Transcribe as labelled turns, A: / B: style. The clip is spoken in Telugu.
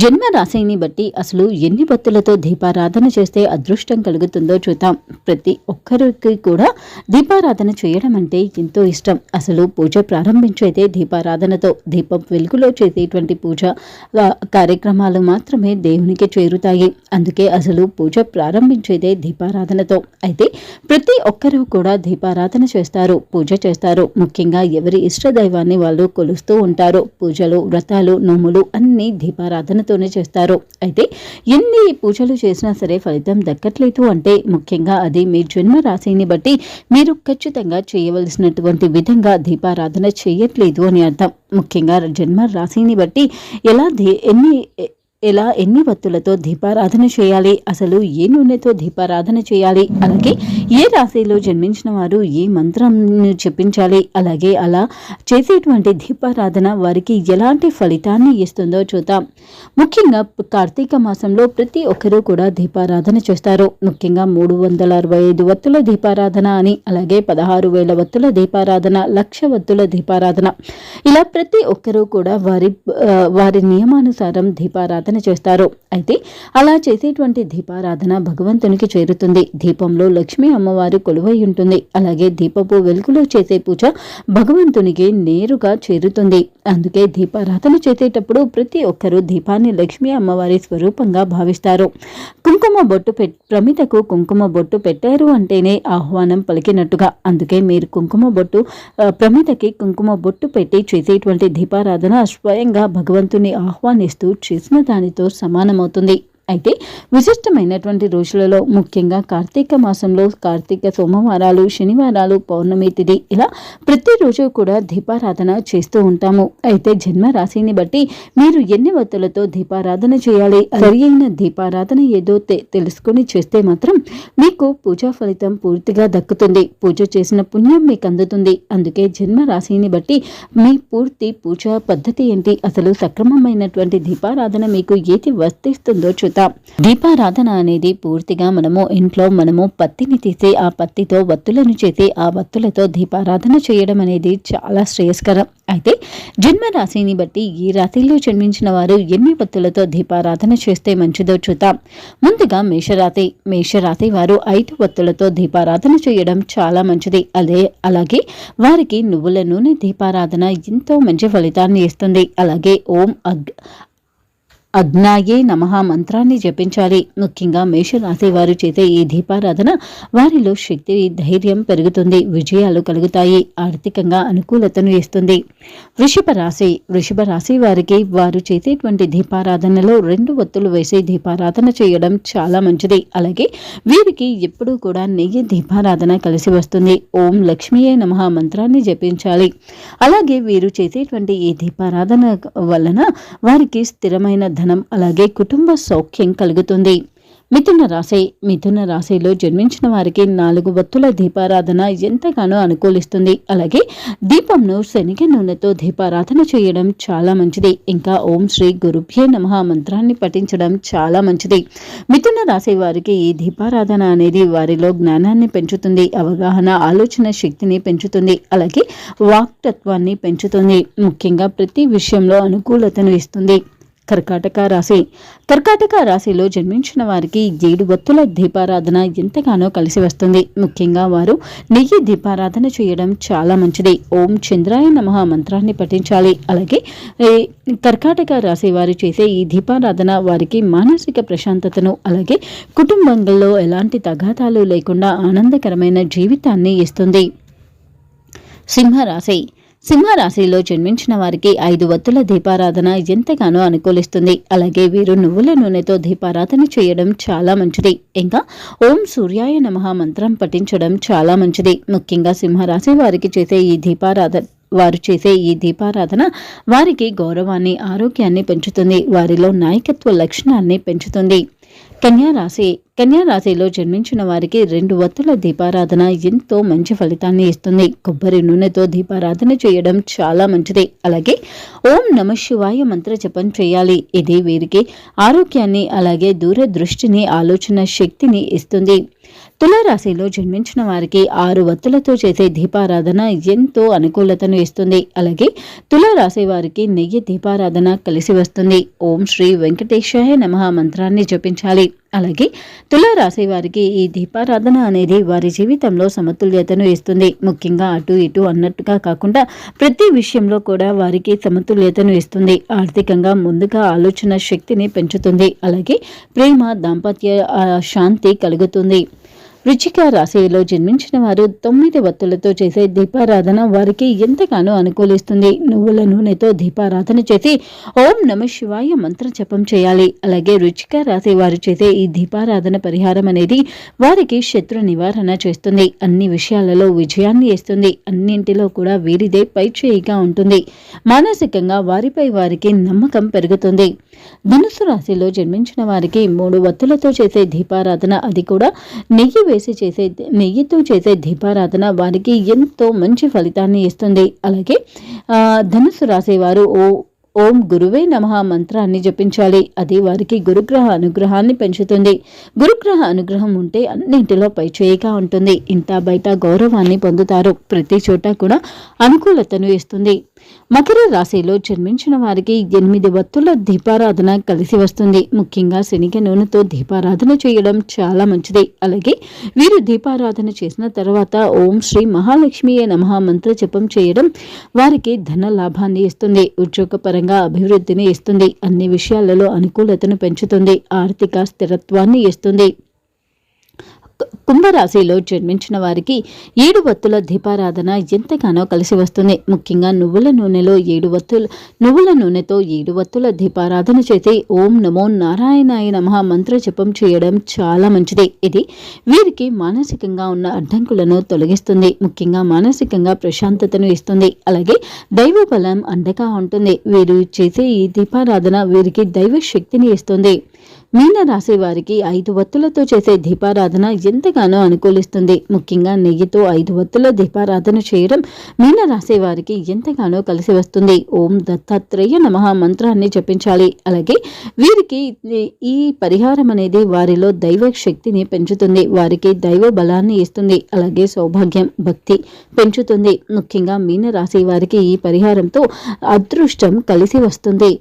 A: జన్మ రాశిని బట్టి అసలు ఎన్ని భక్తులతో దీపారాధన చేస్తే అదృష్టం కలుగుతుందో చూద్దాం. ప్రతి ఒక్కరికి కూడా దీపారాధన చేయడం అంటే ఎంతో ఇష్టం. అసలు పూజ ప్రారంభించైతే దీపారాధనతో. దీపం వెలుగులో చేసేటువంటి పూజ కార్యక్రమాలు మాత్రమే దేవునికి చేరుతాయి. అందుకే అసలు పూజ ప్రారంభించేదే దీపారాధనతో. అయితే ప్రతి ఒక్కరూ కూడా దీపారాధన చేస్తారు పూజ చేస్తారు. ముఖ్యంగా ఎవరి ఇష్ట దైవాన్ని వాళ్ళు కొలుస్తూ ఉంటారు. పూజలు వ్రతాలు నోములు అన్ని దీపారాధనతోనే చేస్తారు. అయితే ఎన్ని పూజలు చేసినా సరే ఫలితం దక్కట్లేదు అంటే ముఖ్యంగా అది మీ జన్మ రాశిని బట్టి మీరు ఖచ్చితంగా చేయవలసినటువంటి విధంగా దీపారాధన చేయట్లేదు అని అర్థం. ముఖ్యంగా జన్మ రాశిని బట్టి ఎలా ఎన్ని ఎలా ఎన్ని వత్తులతో దీపారాధన చేయాలి? అసలు ఏ నూనెతో దీపారాధన చేయాలి? అలాగే ఏ రాశిలో జన్మించిన వారు ఏ మంత్రం చెప్పించాలి? అలాగే అలా చేసేటువంటి దీపారాధన వారికి ఎలాంటి ఫలితాన్ని ఇస్తుందో చూద్దాం. ముఖ్యంగా కార్తీక మాసంలో ప్రతి ఒక్కరూ కూడా దీపారాధన చేస్తారు. ముఖ్యంగా మూడు వందల అరవై ఐదు వత్తుల దీపారాధన అని అలాగే పదహారు వేల వత్తుల దీపారాధన లక్ష వత్తుల దీపారాధన. ఇలా ప్రతి ఒక్కరూ కూడా వారి వారి నియమానుసారం దీపారాధన చేస్తారు. అయితే అలా చేసేటువంటి దీపారాధన భగవంతునికి చేరుతుంది. దీపంలో లక్ష్మీ అమ్మవారు కొలువై ఉంటుంది. అలాగే దీపపు వెలుగులో చేసే పూజ భగవంతునికి నేరుగా చేరుతుంది. అందుకే దీపారాధన చేసేటప్పుడు ప్రతి ఒక్కరూ దీపాన్ని లక్ష్మీ అమ్మవారి స్వరూపంగా భావిస్తారు. కుంకుమ బొట్టు పెట్ ప్రమితకు కుంకుమ బొట్టు పెట్టారు అంటేనే ఆహ్వానం పలికినట్టుగా. అందుకే మీరు కుంకుమ బొట్టు ప్రమితకి కుంకుమ బొట్టు పెట్టి చేసేటువంటి దీపారాధన స్వయంగా భగవంతుని ఆహ్వానిస్తూ చేసిన దానితో సమానమవుతుంది. అయితే విశిష్టమైనటువంటి రోజులలో ముఖ్యంగా కార్తీక మాసంలో కార్తీక సోమవారాలు శనివారాలు పౌర్ణమి తిథి ఇలా ప్రతిరోజు కూడా దీపారాధన చేస్తూ ఉంటాము. అయితే జన్మ రాశిని బట్టి మీరు ఎన్ని వత్తులతో దీపారాధన చేయాలి? సరి అయిన దీపారాధన ఏదో తెలుసుకొని చేస్తే మాత్రం మీకు పూజా ఫలితం పూర్తిగా దక్కుతుంది. పూజ చేసిన పుణ్యం మీకు అందుతుంది. అందుకే జన్మ రాశిని బట్టి మీ పూర్తి పూజా పద్ధతి ఏంటి? అసలు సక్రమమైనటువంటి దీపారాధన మీకు ఏది వర్తిస్తుందో చూద్దాం. దీపారాధన అనేది పూర్తిగా మనము ఇంట్లో మనము పత్తిని తీసి ఆ పత్తితో వత్తులను చేసి ఆ వత్తులతో దీపారాధన చేయడం అనేది చాలా శ్రేయస్కరం. అయితే జన్మ రాశిని బట్టి ఈ రాశిలో జన్మించిన వారు ఎన్ని వత్తులతో దీపారాధన చేస్తే మంచిదో చూద్దాం. ముందుగా మేషరాశి మేషరాశి వారు ఐదు వత్తులతో దీపారాధన చేయడం చాలా మంచిది. అదే అలాగే వారికి నువ్వుల నూనె దీపారాధన ఎంతో మంచి ఫలితాన్ని ఇస్తుంది. అలాగే ఓం అగ్ అగ్నాయే నమః మంత్రాన్ని జపించాలి. ముఖ్యంగా మేషరాశి వారు చేసే ఈ దీపారాధన వారిలో శక్తి ధైర్యం పెరుగుతుంది. విజయాలు కలుగుతాయి. ఆర్థికంగా అనుకూలతను ఇస్తుంది. వృషభ రాశి వృషభ రాశి వారికి వారు చేసేటువంటి దీపారాధనలో రెండు ఒత్తులు వేసి దీపారాధన చేయడం చాలా మంచిది. అలాగే వీరికి ఎప్పుడూ కూడా నెయ్యి దీపారాధన కలిసి వస్తుంది. ఓం లక్ష్మీయే నమః మంత్రాన్ని జపించాలి. అలాగే వీరు చేసేటువంటి ఈ దీపారాధన వలన వారికి స్థిరమైన ధనం అలాగే కుటుంబ సౌఖ్యం కలుగుతుంది. మిథున రాశి మిథున రాశిలో జన్మించిన వారికి నాలుగు వత్తుల దీపారాధన ఎంతగానో అనుకూలిస్తుంది. అలాగే దీపంను శనగ నూనెతో దీపారాధన చేయడం చాలా మంచిది. ఇంకా ఓం శ్రీ గురుభ్యే నమ మంత్రాన్ని పఠించడం చాలా మంచిది. మిథున రాశి వారికి ఈ దీపారాధన అనేది వారిలో జ్ఞానాన్ని పెంచుతుంది అవగాహన ఆలోచన శక్తిని పెంచుతుంది అలాగే వాక్తత్వాన్ని పెంచుతుంది. ముఖ్యంగా ప్రతి విషయంలో అనుకూలతను ఇస్తుంది. కర్కాటక రాశి. కర్కాటక రాశిలో జన్మించిన వారికి ఏడు వత్తుల దీపారాధన ఎంతగానో కలిసి వస్తుంది. ముఖ్యంగా వారు నెయ్యి దీపారాధన చేయడం చాలా మంచిది. ఓం చంద్రాయ నమః మంత్రాన్ని పఠించాలి. అలాగే కర్కాటక రాశి వారు చేసే ఈ దీపారాధన వారికి మానసిక ప్రశాంతతను అలాగే కుటుంబంలో ఎలాంటి తగాదాలు లేకుండా ఆనందకరమైన జీవితాన్ని ఇస్తుంది. సింహరాశి. సింహరాశిలో జన్మించిన వారికి ఐదు వత్తుల దీపారాధన ఎంతగానో అనుకూలిస్తుంది. అలాగే వీరు నువ్వుల నూనెతో దీపారాధన చేయడం చాలా మంచిది. ఇంకా ఓం సూర్యాయ నమః మంత్రం పఠించడం చాలా మంచిది. ముఖ్యంగా సింహరాశి వారికి చేసే ఈ దీపారాధన వారు చేసే ఈ దీపారాధన వారికి గౌరవాన్ని ఆరోగ్యాన్ని పెంచుతుంది. వారిలో నాయకత్వ లక్షణాన్ని పెంచుతుంది. కన్యా రాశి కన్యా రాశిలో జన్మించిన వారికి రెండు వత్తుల దీపారాధన ఎంతో మంచి ఫలితాన్ని ఇస్తుంది. కొబ్బరి నూనెతో దీపారాధన చేయడం చాలా మంచిది. అలాగే ఓం నమ శివాయ మంత్ర జపం చేయాలి. ఇది వీరికి ఆరోగ్యాన్ని అలాగే దూరదృష్టిని ఆలోచన శక్తిని ఇస్తుంది. తులారాశిలో జన్మించిన వారికి ఆరు వత్తులతో చేసే దీపారాధన ఎంతో అనుకూలతను ఇస్తుంది. అలాగే తులారాశి వారికి నెయ్యి దీపారాధన కలిసి వస్తుంది. ఓం శ్రీ వెంకటేశాయ నమ మంత్రాన్ని జపించాలి. అలాగే తులారాశి వారికి ఈ దీపారాధన అనేది వారి జీవితంలో సమతుల్యతను ఇస్తుంది. ముఖ్యంగా అటు ఇటు అన్నట్టుగా కాకుండా ప్రతి విషయంలో కూడా వారికి సమతుల్యతను ఇస్తుంది. ఆర్థికంగా ముందుగా ఆలోచన శక్తిని పెంచుతుంది. అలాగే ప్రేమ దాంపత్య శాంతి కలుగుతుంది. వృచ్చిక రాశిలో జన్మించిన వారు తొమ్మిది వత్తులతో చేసే దీపారాధన వారికి ఎంతగానో అనుకూలిస్తుంది. నువ్వుల నూనెతో దీపారాధన చేసి ఓం నమ శివాయ మంత్ర జపం చేయాలి. అలాగే రుచిక రాశి వారు చేసే ఈ దీపారాధన పరిహారం అనేది వారికి శత్రు నివారణ చేస్తుంది. అన్ని విషయాలలో విజయాన్ని ఇస్తుంది. అన్నింటిలో కూడా వీరిదే పైచేయిగా ఉంటుంది. మానసికంగా వారిపై వారికి నమ్మకం పెరుగుతుంది. ధనుసు రాశిలో జన్మించిన వారికి మూడు వత్తులతో చేసే దీపారాధన అది కూడా నెయ్యి వేసి చేసే నెయ్యితో చేసే దీపారాధన వారికి ఎంతో మంచి ఫలితాన్ని ఇస్తుంది. అలాగే ధనుసు రాసేవారు ఓ ఓం గురువే నమ మంత్రాన్ని జపించాలి. అది వారికి గురుగ్రహ అనుగ్రహాన్ని పెంచుతుంది. గురుగ్రహ అనుగ్రహం ఉంటే అన్నింటిలో పైచేయిగా ఉంటుంది. ఇంత బయట గౌరవాన్ని పొందుతారు. ప్రతి చోట కూడా అనుకూలతను ఇస్తుంది. మకర రాశిలో జన్మించిన వారికి ఎనిమిది వత్తుల దీపారాధన కలిసి వస్తుంది. ముఖ్యంగా శనిగ నూనెతో దీపారాధన చేయడం చాలా మంచిది. అలాగే వీరు దీపారాధన చేసిన తర్వాత ఓం శ్రీ మహాలక్ష్మి నమ మంత్ర జపం చేయడం వారికి ధన లాభాన్ని ఇస్తుంది. ఉద్యోగపరంగా అభివృద్ధిని ఇస్తుంది. అన్ని విషయాలలో అనుకూలతను పెంచుతుంది. ఆర్థిక స్థిరత్వాన్ని ఇస్తుంది. కుంభరాశిలో జన్మించిన వారికి ఏడు వత్తుల దీపారాధన ఎంతగానో కలిసి వస్తుంది. ముఖ్యంగా నువ్వుల నూనెలో ఏడు వత్తుల నువ్వుల నూనెతో ఏడు వత్తుల దీపారాధన చేసి ఓం నమో నారాయణాయ నమ మంత్ర జపం చేయడం చాలా మంచిది. ఇది వీరికి మానసికంగా ఉన్న అడ్డంకులను తొలగిస్తుంది. ముఖ్యంగా మానసికంగా ప్రశాంతతను ఇస్తుంది. అలాగే దైవ బలం అండగా ఉంటుంది. వీరు చేసే ఈ దీపారాధన వీరికి దైవ శక్తిని ఇస్తుంది. మీన రాశి వారికి ఐదు వత్తులతో చేసే దీపారాధన ఎంతగానో అనుకూలిస్తుంది. ముఖ్యంగా నెయ్యితో ఐదు వత్తుల దీపారాధన చేయడం మీన రాశి వారికి ఎంతగానో కలిసి వస్తుంది. ఓం దత్తాత్రేయ నమ మంత్రాన్ని జపించాలి. అలాగే వీరికి ఈ పరిహారం అనేది వారిలో దైవ శక్తిని పెంచుతుంది. వారికి దైవ బలాన్ని ఇస్తుంది. అలాగే సౌభాగ్యం భక్తి పెంచుతుంది. ముఖ్యంగా మీన రాశి వారికి ఈ పరిహారంతో అదృష్టం కలిసి వస్తుంది.